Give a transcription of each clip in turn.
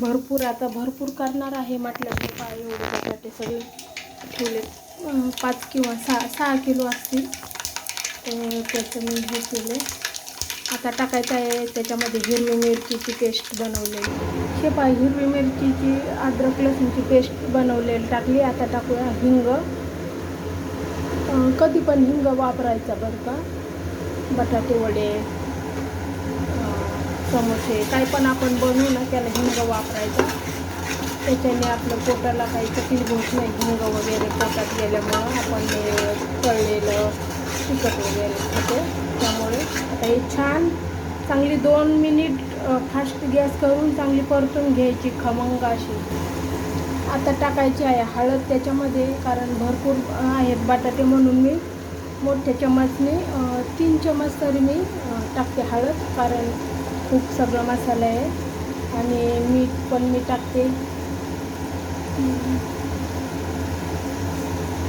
भरपूर आता भरपूर करणार आहे म्हटलं की पाय एवढे बटाटे सगळे ठेवले. पाच किंवा सहा सहा किलो असतील. तर त्याचं मी हे केले आता टाकायचं आहे त्याच्यामध्ये हिरवी मिरचीची पेस्ट बनवलेली. हे पाय हिरवी मिरचीची अद्रक लसूणची पेस्ट बनवलेली टाकली. आता टाकूया हिंग. कधी पण हिंग वापरायचा बरं का. बटाटे वडे. समोसे काय पण आपण बनवू ना त्याला हिंग वापरायचा. त्याच्याने आपलं पोटाला काही तकलीफ होत नाही हिंग वगैरे पोटात गेल्यामुळं आपण हे तळलेलं तिखट वगैरे खातो. त्यामुळे आता हे छान चांगली दोन मिनिट फास्ट गॅस करून चांगली परतून घ्यायची खमंग अशी. आता टाकायची आहे हळद त्याच्यामध्ये कारण भरपूर आहेत बटाटे म्हणून मी. मोठ्या चमचने तीन चमच तरी मी टाकते हळद कारण खूप सगळं मसाला आहे. आणि मीठ पण मी टाकते.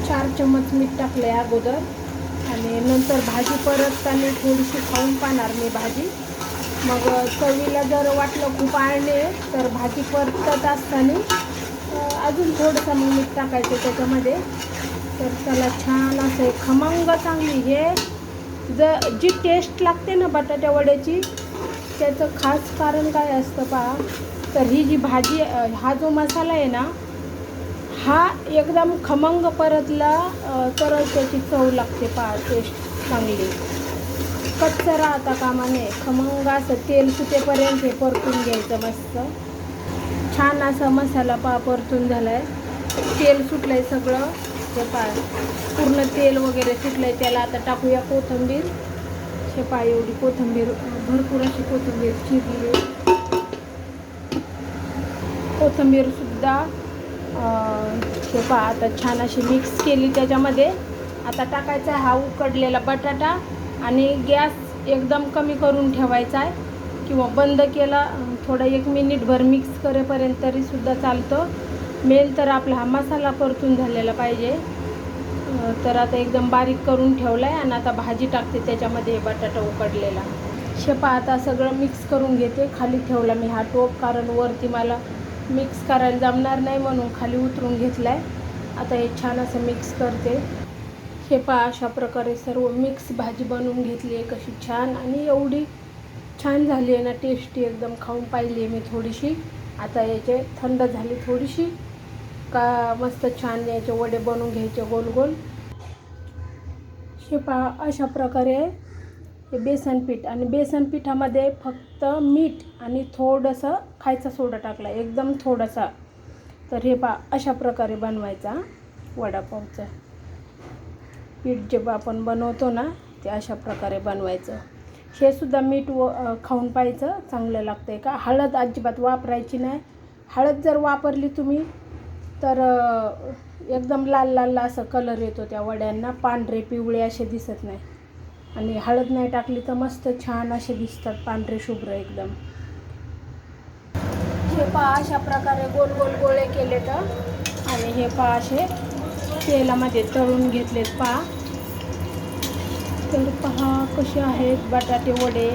चार चमच मीठ टाकले अगोदर. आणि नंतर भाजी परतताना थोडीशी खाऊन पाहणार मी भाजी. मग चवीला जर वाटलं खूप आणले तर भाजी परतत असताना अजून थोडंसं मग मीठ टाकायचं त्याच्यामध्ये. तर त्याला छान असं खमंग चांगली हे ज जी टेस्ट लागते ना बटाट्या वड्याची त्याचं खास कारण काय असतं पहा तर ही जी भाजी हा जो मसाला आहे ना हा एकदम खमंग परतला अ, तरच त्याची चव लागते पहा टेस्ट चांगली. कच्चं राहता कामा नये खमंग असं तेल सुटेपर्यंत हे परतून घ्यायचं मस्त. छान असा मसाला पा परतून झाला आहे तेल सुटलं आहे सगळं. हे पा पूर्ण तेल वगैरे सुटलं आहे त्याला आता टाकूया कोथिंबीर. हे एवढी कोथिंबीर भरपूर अशी कोथिंबीर चिरली. कोथिंबीरसुद्धा शेपा आता छान अशी मिक्स केली त्याच्यामध्ये. आता टाकायचा आहे हा उकडलेला बटाटा आणि गॅस एकदम कमी करून ठेवायचा आहे. किंवा बंद केला थोडा एक मिनिटभर मिक्स करेपर्यंत तरीसुद्धा चालतं. मेन तर आपला हा मसाला परतून झालेला पाहिजे. तर आता एकदम बारीक करून ठेवला आहे आणि आता भाजी टाकते त्याच्यामध्ये हे बटाटा उकडलेला. शेपा आता सगळं मिक्स करून घेते. खाली ठेवला मी हा टोप कारण वरती मला मिक्स करायला जमणार नाही म्हणून खाली उतरून घेतला आहे आता हे छान असं मिक्स करते. हे पहा अशा प्रकारे सर्व मिक्स भाजी बनवून घेतली आहे कशी छान आणि एवढी छान झाली आहे ना टेस्टी एकदम खाऊन पाहिली आहे मी थोडीशी. आता याचे थंड झाली थोडीशी. का मस्त छान याचे वडे बनवून घ्यायचे गोल गोल. हे अशा प्रकारे हे बेसन पीठ. आणि बेसन पिठामध्ये फक्त मीठ आणि थोडंसं खायचा सोडा टाकला एकदम थोडासा. तर हे पा अशा प्रकारे बनवायचा वडापावचं. पीठ जेव्हा आपण बनवतो ना ते अशा प्रकारे बनवायचं. हे सुद्धा मीठ व खाऊन पाहायचं चांगलं लागतं आहे का? हळद अजिबात वापरायची नाही. हळद जर वापरली तुम्ही तर एकदम लाल लाल असं कलर येतो त्या वड्यांना. पांढरे पिवळे असे दिसत नाही. आणि हळद नाही टाकली तर मस्त छान असे दिसतात पांढरे शुभ्र एकदम. हे पहा अशा प्रकारे गोल गोल गोळे केले तर आणि हे पहा असे तेलामध्ये तळून घेतलेत पहा तर पहा कसे आहेत बटाटे वडे.